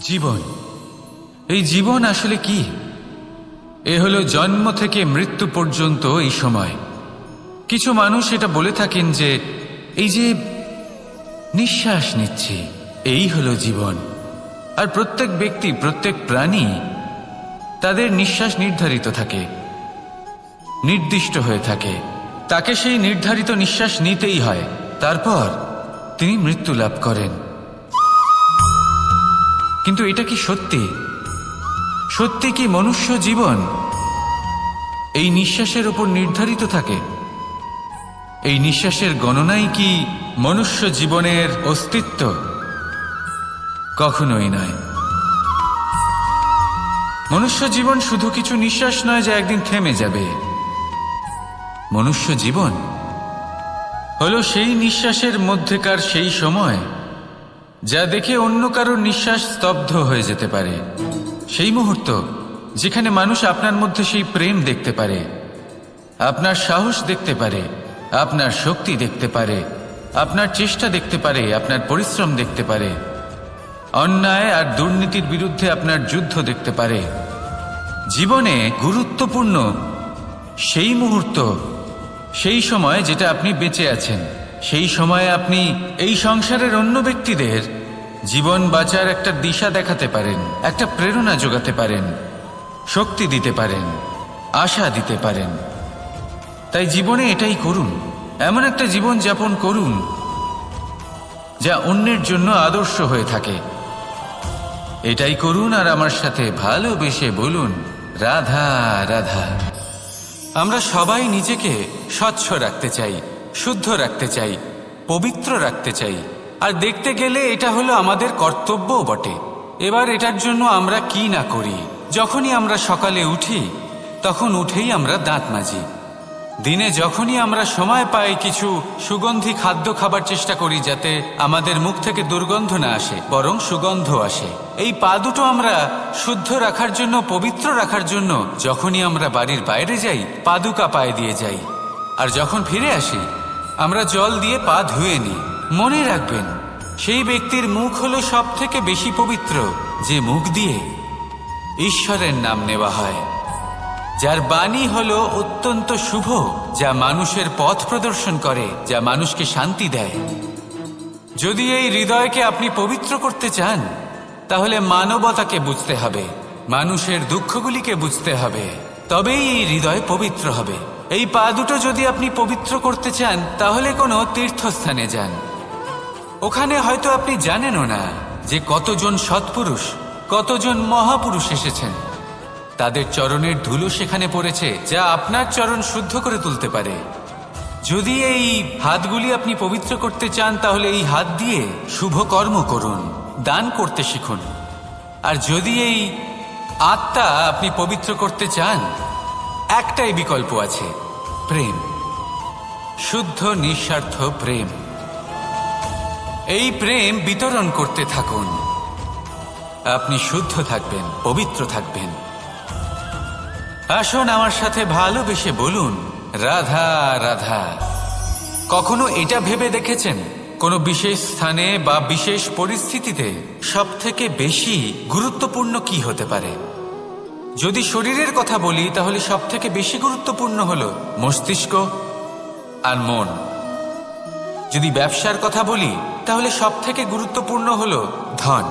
জীবন। এই জীবন আসলে কি? এ হলো জন্ম থেকে মৃত্যু পর্যন্ত এই সময়। কিছু মানুষ এটা বলে থাকেন যে, এই যে নিঃশ্বাস নিচ্ছি, এই হলো জীবন। আর প্রত্যেক ব্যক্তি, প্রত্যেক প্রাণী তাদের নিঃশ্বাস নির্ধারিত থাকে, নির্দিষ্ট হয়ে থাকে। তাকে সেই নির্ধারিত নিঃশ্বাস নিতেই হয়। তারপর তিনি মৃত্যু লাভ করেন। কিন্তু এটা কি সত্যি? সত্যি কি মনুষ্য জীবন? এই নিঃশ্বাসের উপর নির্ধারিত থাকে। এই নিঃশ্বাসের গণনাই কি মনুষ্য জীবনের অস্তিত্ব? কখনোই নয়। মনুষ্য জীবন শুধু কিছু নিঃশ্বাস নয় যা একদিন থেমে যাবে। মনুষ্য জীবন হলো সেই নিঃশ্বাসের মধ্যেকার সেই সময় যা দেখে অন্য কারোর নিঃশ্বাস স্তব্ধ হয়ে যেতে পারে। সেই মুহূর্ত, যেখানে মানুষ আপনার মধ্যে সেই প্রেম দেখতে পারে, আপনার সাহস দেখতে পারে, আপনার শক্তি দেখতে পারে, আপনার চেষ্টা দেখতে পারে, আপনার পরিশ্রম দেখতে পারে, অন্যায় আর দুর্নীতির বিরুদ্ধে আপনার যুদ্ধ দেখতে পারে। জীবনে গুরুত্বপূর্ণ সেই মুহূর্ত, সেই সময় যেটা আপনি বেঁচে আছেন। সেই সময়ে আপনি এই সংসারের অন্য ব্যক্তিদের জীবন বাঁচার একটা দিশা দেখাতে পারেন, একটা প্রেরণা যোগাতে পারেন, শক্তি দিতে পারেন, আশা দিতে পারেন। তাই জীবনে এটাই করুন, এমন একটা জীবন যাপন করুন, যা অন্যের জন্য আদর্শ হয়ে থাকে। এটাই করুন আর আমার সাথে ভালোবেসে বলুন, রাধা রাধা। আমরা সবাই নিজেকে স্বচ্ছ রাখতে চাই। শুদ্ধ রাখতে চাই, পবিত্র রাখতে চাই। আর দেখতে গেলে এটা হলো আমাদের কর্তব্যও বটে। এবার এটার জন্য আমরা কি না করি? যখনই আমরা সকালে উঠি, তখন উঠেই আমরা দাঁত মাজি। দিনে যখনই আমরা সময় পাই কিছু সুগন্ধি খাদ্য খাবার চেষ্টা করি যাতে আমাদের মুখ থেকে দুর্গন্ধ না আসে, বরং সুগন্ধ আসে। এই পা দুটো আমরা শুদ্ধ রাখার জন্য, পবিত্র রাখার জন্য যখনই আমরা বাড়ির বাইরে যাই পাদুকা পায়ে দিয়ে যাই। আর যখন ফিরে আসি আমরা জল দিয়ে পা ধুয়ে নিই। মনে রাখবেন, সেই ব্যক্তির মুখ হলো সব থেকে বেশি পবিত্র, যে মুখ দিয়ে ঈশ্বরের নাম নেওয়া হয়। যার বাণী হল অত্যন্ত শুভ, যা মানুষের পথ প্রদর্শন করে, যা মানুষকে শান্তি দেয়। যদি এই হৃদয়কে আপনি পবিত্র করতে চান, তাহলে মানবতাকে বুঝতে হবে, মানুষের দুঃখগুলিকে বুঝতে হবে, তবেই এই হৃদয় পবিত্র হবে। এই পা দুটো যদি আপনি পবিত্র করতে চান, তাহলে কোনো তীর্থস্থানে যান। ওখানে হয়তো আপনি জানেনও না যে কতজন সৎপুরুষ, কতজন মহাপুরুষ এসেছেন। তাদের চরণের ধুলো সেখানে পড়েছে, যা আপনার চরণ শুদ্ধ করে তুলতে পারে। যদি এই হাতগুলি আপনি পবিত্র করতে চান, তাহলে এই হাত দিয়ে শুভ কর্ম করুন, দান করতে শিখুন। আর যদি এই আত্মা আপনি পবিত্র করতে চান, একটাই বিকল্প আছে। প্রেম। শুদ্ধ, নিঃস্বার্থ প্রেম। এই প্রেম বিতরণ করতে থাকুন। আপনি শুদ্ধ থাকবেন, পবিত্র থাকবেন। আসুন আমার সাথে ভালোবেসে বলুন, রাধা রাধা। কখনো এটা ভেবে দেখেছেন? কোনো বিশেষ স্থানে বা বিশেষ পরিস্থিতিতে সবথেকে বেশি গুরুত্বপূর্ণ কি হতে পারে? যদি শরীরের কথা বলি, তাহলে সব থেকে বেশি গুরুত্বপূর্ণ হল মস্তিষ্ক আর মন। যদি ব্যবসার কথা বলি, তাহলে সব থেকে গুরুত্বপূর্ণ হল ধন।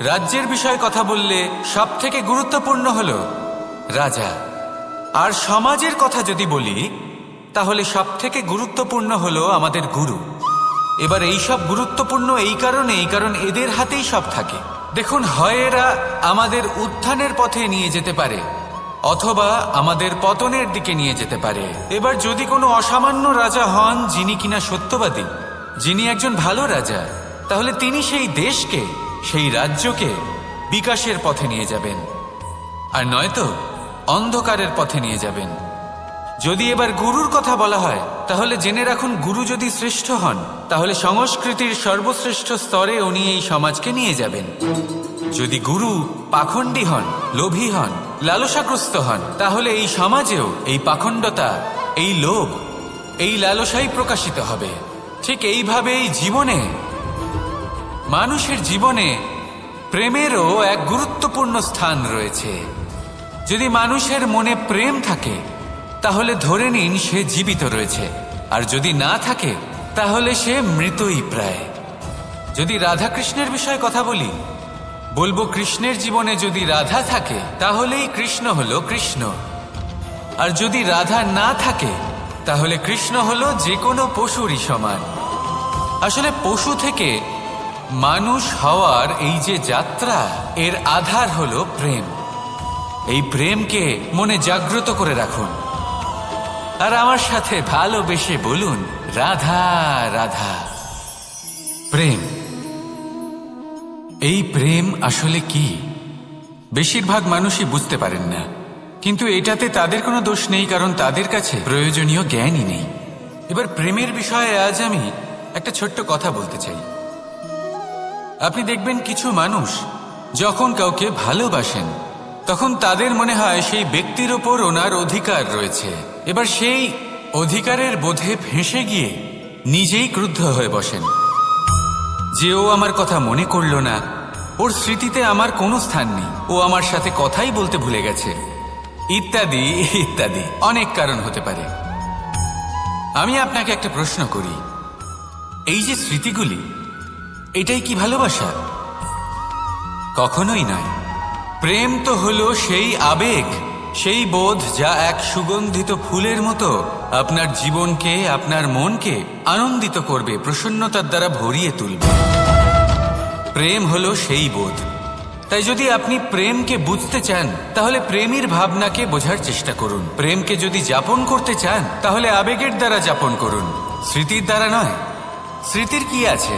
রাজ্যের বিষয়ে কথা বললে সব থেকে গুরুত্বপূর্ণ হল রাজা। আর সমাজের কথা যদি বলি, তাহলে সব থেকে গুরুত্বপূর্ণ হল আমাদের গুরু। এবার এই সব গুরুত্বপূর্ণ এই কারণেই কারণ এদের হাতেই সব থাকে। দেখুন হয় এরা আমাদের উত্থানের পথে নিয়ে যেতে পারে, অথবা আমাদের পতনের দিকে নিয়ে যেতে পারে। এবার যদি কোনো অসামান্য রাজা হন, যিনি কিনা সত্যবাদী, যিনি একজন ভালো রাজা, তাহলে তিনি সেই দেশকে, সেই রাজ্যকে বিকাশের পথে নিয়ে যাবেন। আর নয়তো অন্ধকারের পথে নিয়ে যাবেন। যদি এবার গুরুর কথা বলা হয়, তাহলে জেনে রাখুন গুরু যদি শ্রেষ্ঠ হন, তাহলে সংস্কৃতির সর্বশ্রেষ্ঠ স্তরে উনি এই সমাজকে নিয়ে যাবেন। যদি গুরু পাখণ্ডী হন, লোভী হন, লালসাগ্রস্ত হন, তাহলে এই সমাজেও এই পাখণ্ডতা, এই লোভ, এই লালসাই প্রকাশিত হবে। ঠিক এইভাবেই জীবনে, মানুষের জীবনে প্রেমেরও এক গুরুত্বপূর্ণ স্থান রয়েছে। যদি মানুষের মনে প্রেম থাকে তাহলে ধরে নিন সে জীবিত রয়েছে। আর যদি না থাকে, তাহলে সে মৃতই প্রায়। যদি রাধা কৃষ্ণের বিষয়ে কথা বলি, বলব কৃষ্ণের জীবনে যদি রাধা থাকে, তাহলেই কৃষ্ণ হলো কৃষ্ণ। আর যদি রাধা না থাকে, তাহলে কৃষ্ণ হলো যে কোনো পশুরই সমান। আসলে পশু থেকে মানুষ হওয়ার এই যে যাত্রা, এর আধার হলো প্রেম। এই প্রেমকে মনে জাগ্রত করে রাখুন। আর আমার সাথে ভালোবেসে বলুন, রাধা রাধা। প্রেম। এই প্রেম আসলে কি? বেশিরভাগ মানুষই বুঝতে পারেন না। কিন্তু এটাতে তাদের কোনো দোষ নেই, কারণ তাদের কাছে প্রয়োজনীয় জ্ঞানই নেই। এবার প্রেমের বিষয়ে আজ আমি একটা ছোট্ট কথা বলতে চাই। আপনি দেখবেন কিছু মানুষ যখন কাউকে ভালোবাসেন, তখন তাদের মনে হয় সেই ব্যক্তির ওপর ওনার অধিকার রয়েছে। এবার সেই অধিকারের বোধে ফেঁসে গিয়ে নিজেই ক্রুদ্ধ হয়ে বসেন। যে ও আমার কথা মনে করল না, ওর স্মৃতিতে আমার কোনো স্থান নেই। ও আমার সাথে কথাই বলতে ভুলে গেছে। ইত্যাদি ইত্যাদি, অনেক কারণ হতে পারে। আমি আপনাকে একটা প্রশ্ন করি। এই যে স্মৃতিগুলি, এটাই কি ভালোবাসা? কখনোই নয়। প্রেম তো হলো সেই আবেগ সেই বোধ যা এক সুগন্ধিত ফুলের মতো আপনার জীবনকে, আপনার মনকে আনন্দিত করবে, প্রসন্নতার দ্বারা ভরিয়ে তুলবে। প্রেম হলো সেই বোধ। তাই যদি আপনি প্রেমকে বুঝতে চান, তাহলে প্রেমের ভাবনাকে বোঝার চেষ্টা করুন। প্রেমকে যদি যাপন করতে চান, তাহলে আবেগের দ্বারা যাপন করুন। স্মৃতির দ্বারা নয়, স্মৃতির কি আছে?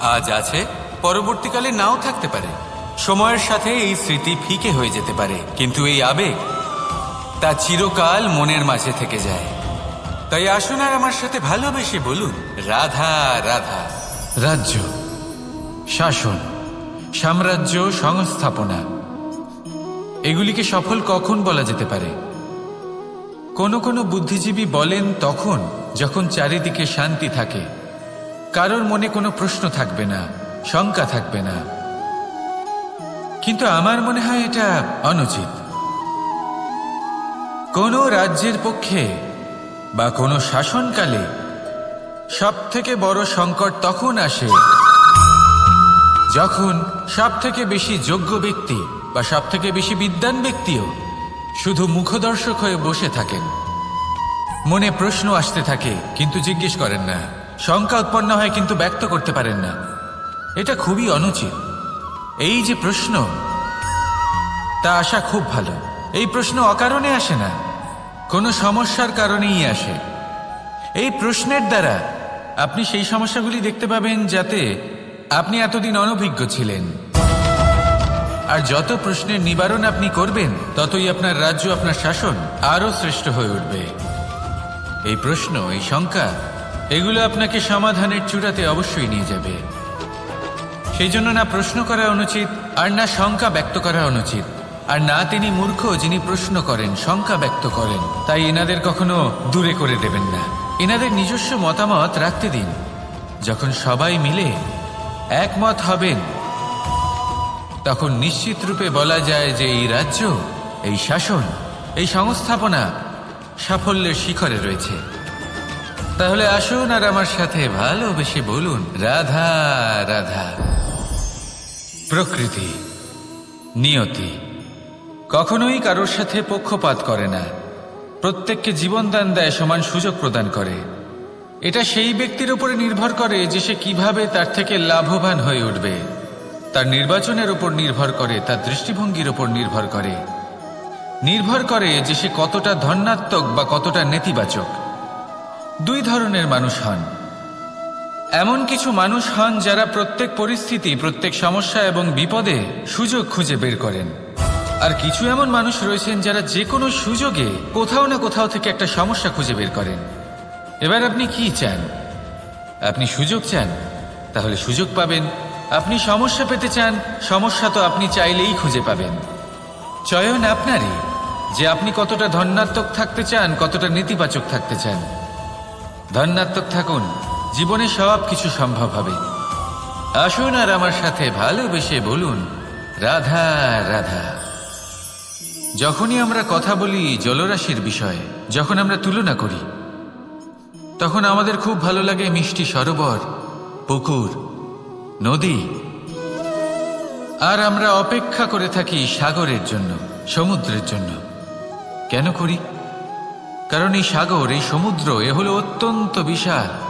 আজ আছে, পরবর্তীকালে নাও থাকতে পারে। সময়ের সাথে এই স্মৃতি ফিকে হয়ে যেতে পারে। কিন্তু এই আবেগ, তা চিরকাল মনের মাঝে থেকে যায়। তাই আসুন আর আমার সাথে ভালোবেসে বলুন, রাধা রাধা। রাজ্য, শাসন, সাম্রাজ্য সংস্থাপনা, এগুলিকে সফল কখন বলা যেতে পারে? কোনো কোনো বুদ্ধিজীবী বলেন তখন, যখন চারিদিকে শান্তি থাকে। কারোর মনে কোনো প্রশ্ন থাকবে না, শঙ্কা থাকবে না। কিন্তু আমার মনে হয় এটা অনুচিত। কোনো রাজ্যের পক্ষে বা কোনো শাসনকালে সব থেকে বড় সংকট তখন আসে যখন সব থেকে বেশি যোগ্য ব্যক্তি বা সব থেকে বেশি বিদ্বান ব্যক্তিও শুধু মুখদর্শক হয়ে বসে থাকেন। মনে প্রশ্ন আসতে থাকে, কিন্তু জিজ্ঞেস করেন না। শঙ্কা উৎপন্ন হয়, কিন্তু ব্যক্ত করতে পারেন না। এটা খুবই অনুচিত। এই যে প্রশ্ন, তা আসা খুব ভালো। এই প্রশ্ন অকারণে আসে না, কোনো সমস্যার কারণেই আসে। এই প্রশ্নের দ্বারা আপনি সেই সমস্যাগুলি দেখতে পাবেন যাতে আপনি এতদিন অনভিজ্ঞ ছিলেন। আর যত প্রশ্নের নিবারণ আপনি করবেন, ততই আপনার রাজ্য, আপনার শাসন আরও শ্রেষ্ঠ হয়ে উঠবে। এই প্রশ্ন, এই শঙ্কা, এগুলো আপনাকে সমাধানের চূড়াতে অবশ্যই নিয়ে যাবে। সেই জন্য না প্রশ্ন করা অনুচিত, আর না শঙ্কা ব্যক্ত করা অনুচিত। আর না তিনি মূর্খ যিনি প্রশ্ন করেন, শঙ্কা ব্যক্ত করেন। তাই এনাদের কখনো দূরে করে দেবেন না। এনাদের নিজস্ব মতামত রাখতে দিন। যখন সবাই মিলে একমত হবেন, তখন নিশ্চিত রূপে বলা যায় যে এই রাজ্য, এই শাসন, এই সংস্থাপনা সাফল্যের শিখরে রয়েছে। তাহলে আসুন আর আমার সাথে ভালোবেসে বলুন, রাধা রাধা। প্রকৃতি, নিয়তি, কখনোই কারোর সাথে পক্ষপাত করে না। প্রত্যেককে জীবনদান দেয় সমান সুযোগ প্রদান করে। এটা সেই ব্যক্তির উপরে নির্ভর করে যে সে কীভাবে তার থেকে লাভবান হয়ে উঠবে। তার নির্বাচনের উপর নির্ভর করে, তার দৃষ্টিভঙ্গির উপর নির্ভর করে। নির্ভর করে যে সে কতটা ধন্যাত্মক বা কতটা নেতিবাচক। দুই ধরনের মানুষ হন। এমন কিছু মানুষ হন যারা প্রত্যেক পরিস্থিতি, প্রত্যেক সমস্যা এবং বিপদে সুযোগ খুঁজে বের করেন। আর কিছু এমন মানুষ রয়েছেন যারা যে কোনো সুযোগে কোথাও না কোথাও থেকে একটা সমস্যা খুঁজে বের করেন। এবার আপনি কি চান? আপনি সুযোগ চান? তাহলে সুযোগ পাবেন। আপনি সমস্যা পেতে চান, সমস্যা তো আপনি চাইলেই খুঁজে পাবেন। চয়ন আপনারই, যে আপনি কতটা ধন্যাত্মক থাকতে চান, কতটা নেতিবাচক থাকতে চান। ধন্যাত্মক থাকুন। জীবনে সব কিছু সম্ভব হবে। আসুন আর আমার সাথে ভালোবেসে বলুন, রাধা রাধা। যখনই আমরা কথা বলি জলরাশির বিষয়ে, যখন আমরা তুলনা করি, তখন আমাদের খুব ভালো লাগে মিষ্টি সরোবর, পুকুর, নদী। আর আমরা অপেক্ষা করে থাকি সাগরের জন্য, সমুদ্রের জন্য। কেন করি? কারণ এই সাগর, এই সমুদ্র, এ হলো অত্যন্ত বিশাল।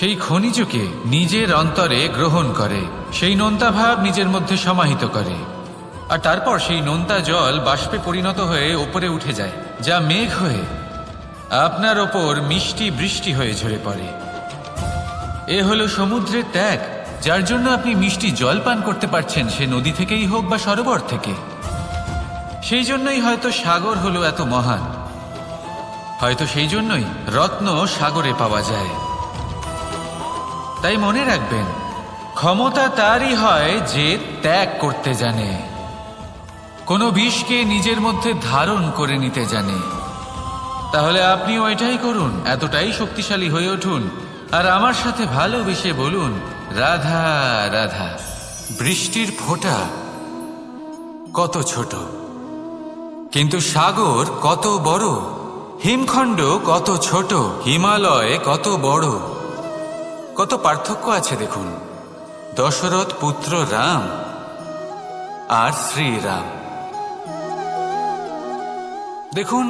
সেই খনিজকে নিজের অন্তরে গ্রহণ করে, সেই নোনতা ভাব নিজের মধ্যে সমাহিত করে। আর তারপর সেই নোনতা জল বাষ্পে পরিণত হয়ে ওপরে উঠে যায়, যা মেঘ হয়ে আপনার ওপর মিষ্টি বৃষ্টি হয়ে ঝরে পড়ে। এ হলো সমুদ্রের ত্যাগ, যার জন্য আপনি মিষ্টি জল পান করতে পারছেন, সে নদী থেকেই হোক বা সরোবর থেকে। সেই জন্যই হয়তো সাগর হলো এত মহান। হয়তো সেই জন্যই রত্ন সাগরে পাওয়া যায়। তাই মনে রাখবেন, ক্ষমতা তারই হয় যে ত্যাগ করতে জানে। কোনো বিষকে নিজের মধ্যে ধারণ করে নিতে জানে। তাহলে আপনিও এটাই করুন, এতটাই শক্তিশালী হয়ে উঠুন। আর আমার সাথে ভালোবেসে বলুন, রাধা রাধা, বৃষ্টির ফোঁটা কত ছোট। কিন্তু সাগর কত বড়, হিমখণ্ড কত ছোট, হিমালয় কত বড়। কত পার্থক্য আছে দেখুন। দশরথ পুত্র রাম আর শ্রীরাম দেখুন,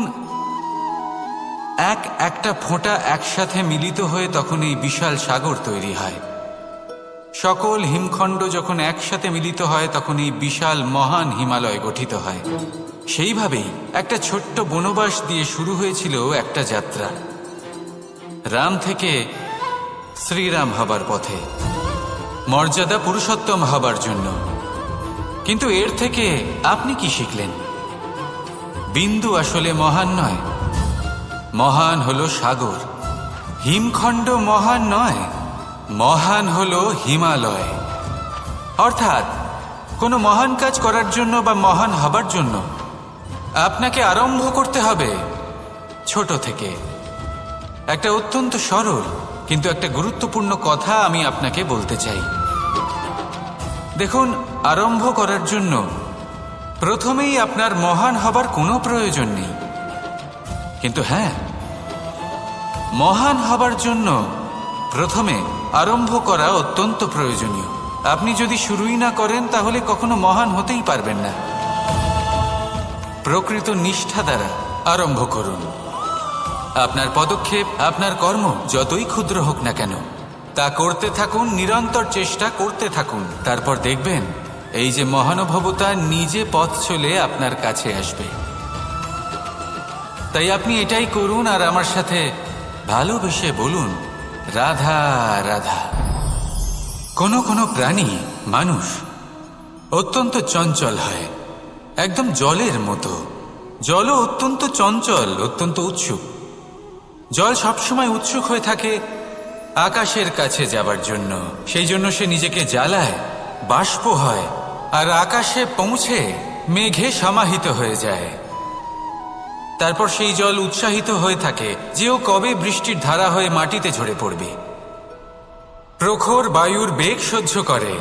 এক একটা ফোঁটা একসাথে মিলিত হয়ে তখন এই বিশাল সাগর তৈরি হয়। সকল হিমখণ্ড যখন একসাথে মিলিত হয়, তখন এই বিশাল মহান হিমালয় গঠিত হয়। সেইভাবেই একটা ছোট্ট বনবাস দিয়ে শুরু হয়েছিল একটা যাত্রা। রাম থেকে শ্রীরাম হবার পথে। মর্যাদা পুরুষোত্তম হবার জন্য। কিন্তু এর থেকে আপনি কি শিখলেন? বিন্দু আসলে মহান নয়। মহান হলো সাগর। হিমখণ্ড মহান নয়। মহান হলো হিমালয়। অর্থাৎ, কোনো মহান কাজ করার জন্য বা মহান হবার জন্য আপনাকে আরম্ভ করতে হবে ছোট থেকে। একটা অত্যন্ত সরল কিন্তু একটা গুরুত্বপূর্ণ কথা আমি আপনাকে বলতে চাই। দেখুন, আরম্ভ করার জন্য প্রথমেই আপনার মহান হবার কোনো প্রয়োজন নেই। কিন্তু হ্যাঁ মহান হবার জন্য প্রথমে আরম্ভ করা অত্যন্ত প্রয়োজনীয়। আপনি যদি শুরুই না করেন, তাহলে কখনো মহান হতেই পারবেন না। প্রকৃত নিষ্ঠা দ্বারা আরম্ভ করুন। আপনার পদক্ষেপ, আপনার কর্ম, যতই ক্ষুদ্র হোক না কেন, তা করতে থাকুন, নিরন্তর চেষ্টা করতে থাকুন। তারপর দেখবেন, এই যে মহানুভবতা নিজে পথ চলে আপনার কাছে আসবে। তাই আপনি এটাই করুন আর আমার সাথে ভালোবেসে বলুন, রাধা রাধা। কোনো কোনো প্রাণী, মানুষ অত্যন্ত চঞ্চল হয়, একদম জলের মতো। জলও অত্যন্ত চঞ্চল, অত্যন্ত উৎসুক। জল সবসময় উৎসুক হয়ে থাকে আকাশের কাছে যাবার জন্য। সেই জন্য সে নিজেকে জ্বালায়, বাষ্প হয়, আর আকাশে পৌঁছে মেঘে সমাহিত হয়ে যায়। তারপর সেই জল উৎসাহিত হয়ে থাকে যে ও কবে বৃষ্টির ধারা হয়ে মাটিতে ঝরে পড়বে। প্রখর বায়ুর বেগ সহ্য করে,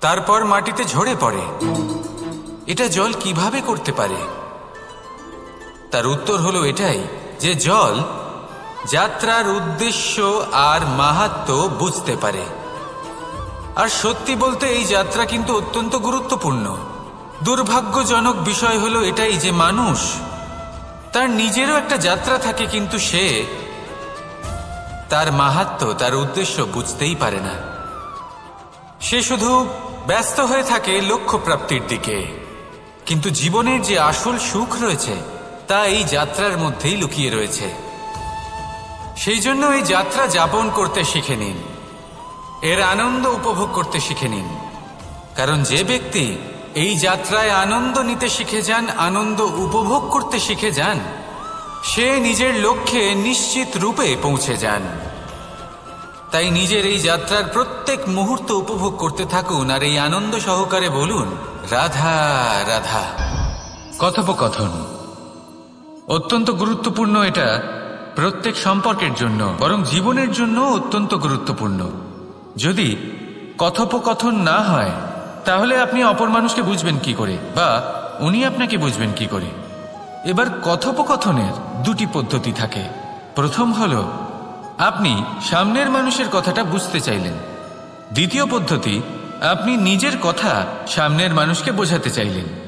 তারপর মাটিতে ঝরে পড়ে। এটা জল কীভাবে করতে পারে? তার উত্তর হলো এটাই যে জল যাত্রার উদ্দেশ্য আর মাহাত্ম বুঝতে পারে। আর সত্যি বলতে এই যাত্রা কিন্তু অত্যন্ত গুরুত্বপূর্ণ। দুর্ভাগ্যজনক বিষয় হলো এটাই যে মানুষ, তার নিজেরও একটা যাত্রা থাকে কিন্তু সে তার মাহাত্ম, তার উদ্দেশ্য বুঝতেই পারে না। সে শুধু ব্যস্ত হয়ে থাকে লক্ষ্য প্রাপ্তির দিকে। কিন্তু জীবনের যে আসল সুখ রয়েছে তা এই যাত্রার মধ্যেই লুকিয়ে রয়েছে। সেই জন্য এই যাত্রা যাপন করতে শিখে নিন। এর আনন্দ উপভোগ করতে শিখে নিন। কারণ যে ব্যক্তি এই যাত্রায় আনন্দ নিতে শিখে যান, আনন্দ উপভোগ করতে শিখে যান, সে নিজের লক্ষ্যে নিশ্চিত রূপে পৌঁছে যান। তাই নিজের এই যাত্রার প্রত্যেক মুহূর্ত উপভোগ করতে থাকুন আর এই আনন্দ সহকারে বলুন, রাধা রাধা। কথোপকথন। অত্যন্ত গুরুত্বপূর্ণ এটা প্রত্যেক সম্পর্কের জন্য, বরং জীবনের জন্য অত্যন্ত গুরুত্বপূর্ণ। যদি কথোপকথন না হয়, তাহলে আপনি অপর মানুষকে বুঝবেন কি করে, বা উনি আপনাকে বুঝবেন কি করে। এবার কথোপকথনের দুটি পদ্ধতি থাকে। প্রথম হল, আপনি সামনের মানুষের কথাটা বুঝতে চাইলেন। দ্বিতীয় পদ্ধতি, আপনি নিজের কথা সামনের মানুষকে বোঝাতে চাইলেন।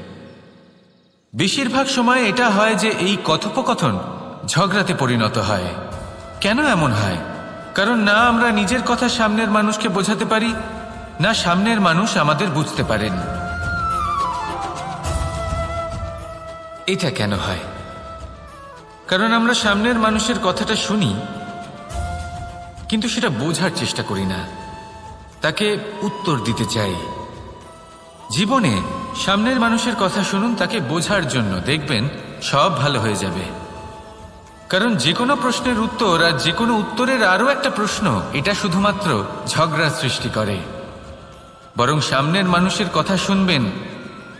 বেশিরভাগ সময় এটা হয় যে এই কথোপকথন ঝগড়াতে পরিণত হয়। কেন এমন হয়? কারণ না আমরা নিজের কথা সামনের মানুষকে বোঝাতে পারি, না সামনের মানুষ আমাদের বুঝতে পারেন। এটা কেন হয়? কারণ আমরা সামনের মানুষের কথাটা শুনি, কিন্তু সেটা বোঝার চেষ্টা করি না। তাকে উত্তর দিতে চাই। জীবনে সামনের মানুষের কথা শুনুন, তাকে বোঝার জন্য। দেখবেন, সব ভালো হয়ে যাবে। কারণ যে কোনো প্রশ্নের উত্তর আর যে কোনো উত্তরের আরও একটা প্রশ্ন, এটা শুধুমাত্র ঝগড়া সৃষ্টি করে। বরং সামনের মানুষের কথা শুনবেন,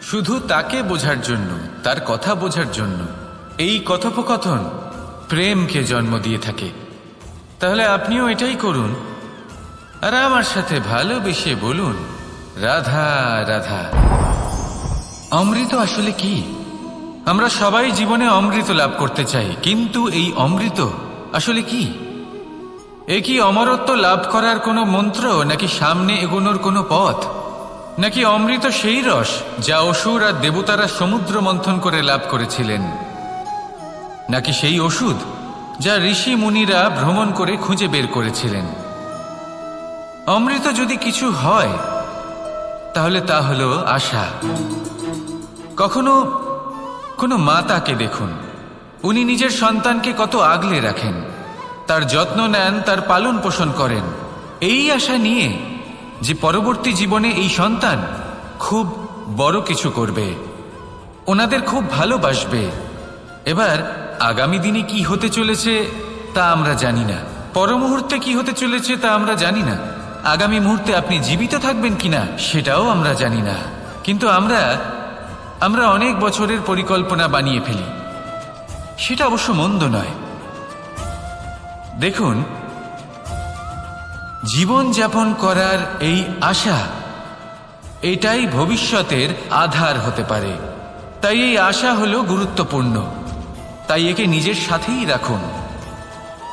শুধু তাকে বোঝার জন্য, তার কথা বোঝার জন্য। এই কথোপকথন প্রেমকে জন্ম দিয়ে থাকে। তাহলে আপনিও এটাই করুন। আর আমার সাথে ভালোবেসে বলুন, রাধা রাধা। অমৃত আসলে কি? আমরা সবাই জীবনে অমৃত লাভ করতে চাই, কিন্তু এই অমৃত আসলে কি? এ কি অমরত্ব লাভ করার কোনো মন্ত্র, নাকি সামনে এগোনোর কোনো পথ? নাকি অমৃত সেই রস, যা অসুর আর দেবতারা সমুদ্র মন্থন করে লাভ করেছিলেন? নাকি সেই ওষুধ, যা ঋষি মুনিরা ভ্রমণ করে খুঁজে বের করেছিলেন? অমৃত যদি কিছু হয় তাহলে তা হলো আশা। কখনো কোনো মাতাকে দেখুন। উনি নিজের সন্তানকে কত আগলে রাখেন। তার যত্ন নেন, তার পালন পোষণ করেন। এই আশা নিয়ে যে পরবর্তী জীবনে এই সন্তান খুব বড় কিছু করবে, ওনাদের খুব ভালোবাসবে। এবার আগামী দিনে কি হতে চলেছে তা আমরা জানি না। পর মুহূর্তে কি হতে চলেছে তা আমরা জানি না। আগামী মুহূর্তে আপনি জীবিত থাকবেন কিনা সেটাও আমরা জানি না। কিন্তু আমরা আমরা অনেক বছরের পরিকল্পনা বানিয়ে ফেলি। সেটা অবশ্য মন্দ নয়। দেখুন জীবন যাপন করার এই আশা, এটাই ভবিষ্যতের আধার হতে পারে। তাই এই আশা হল গুরুত্বপূর্ণ। তাই একে নিজের সাথেই রাখুন।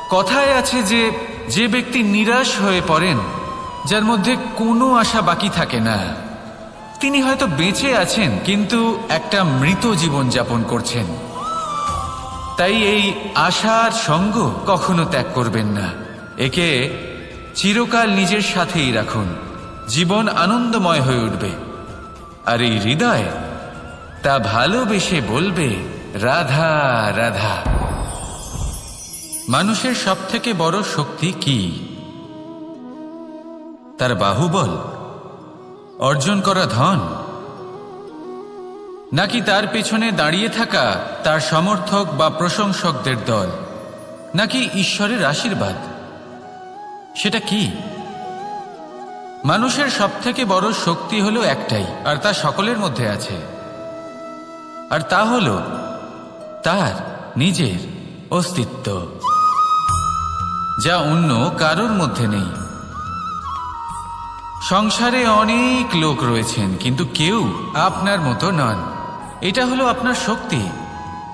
কথায় আছে যে যে ব্যক্তি নিরাশ হয়ে পড়েন যার মধ্যে কোনো আশা বাকি থাকে না। তিনি হয়তো বেঁচে আছেন, কিন্তু একটা মৃত জীবন যাপন করছেন। তাই এই আশার সঙ্গ কখনো ত্যাগ করবেন না। একে চিরকাল নিজের সাথেই রাখুন। জীবন আনন্দময় হয়ে উঠবে। আর এই হৃদয় তা ভালোবেসে বলবে, রাধা রাধা। মানুষের সবথেকে বড় শক্তি কি? তার বাহুবল, অর্জন করা ধন। নাকি তার পেছনে দাঁড়িয়ে থাকা তার সমর্থক বা প্রশংসকদের দল? নাকি ঈশ্বরের আশীর্বাদ? সেটা কি? মানুষের সবথেকে বড় শক্তি হলো একটাই, আর তা সকলের মধ্যে আছে। আর তা হলো তার নিজের অস্তিত্ব, যা অন্য কারোর মধ্যে নেই। সংসারে অনেক লোক রয়েছেন, কিন্তু কেউ আপনার মতো নন। এটা হলো আপনার শক্তি।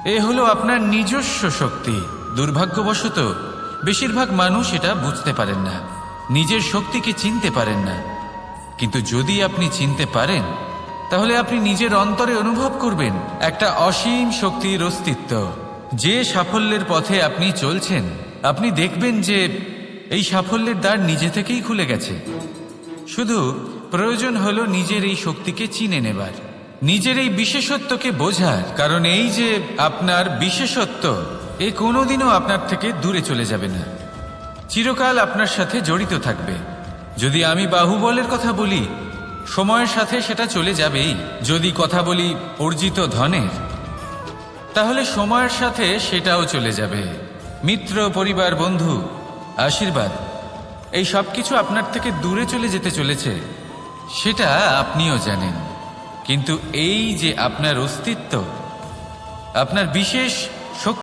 এ হলো আপনার নিজস্ব শক্তি। দুর্ভাগ্যবশত, বেশিরভাগ মানুষ এটা বুঝতে পারেন না। নিজের শক্তিকে চিনতে পারেন না। কিন্তু যদি আপনি চিনতে পারেন, তাহলে আপনি নিজের অন্তরে অনুভব করবেন একটা অসীম শক্তির অস্তিত্ব। যে সাফল্যের পথে আপনি চলছেন, আপনি দেখবেন যে এই সাফল্যের দ্বার নিজে থেকেই খুলে গেছে। শুধু প্রয়োজন হলো নিজের এই শক্তিকে চিনে নেবার, নিজের এই বিশেষত্বকে বোঝার। কারণ এই যে আপনার বিশেষত্ব, এ কোনোদিনও আপনার থেকে দূরে চলে যাবে না। চিরকাল আপনার সাথে জড়িত থাকবে। যদি আমি বাহুবলের কথা বলি, সময়ের সাথে সেটা চলে যাবেই। যদি কথা বলি অর্জিত ধনের, তাহলে সময়ের সাথে সেটাও চলে যাবে। মিত্র, পরিবার, বন্ধু, আশীর্বাদ। এই সব কিছু আপনার থেকে দূরে চলে যেতে চলেছে, সেটা আপনিও জানেন। কিন্তু এই যে আপনার অস্তিত্ব, আপনার বিশেষ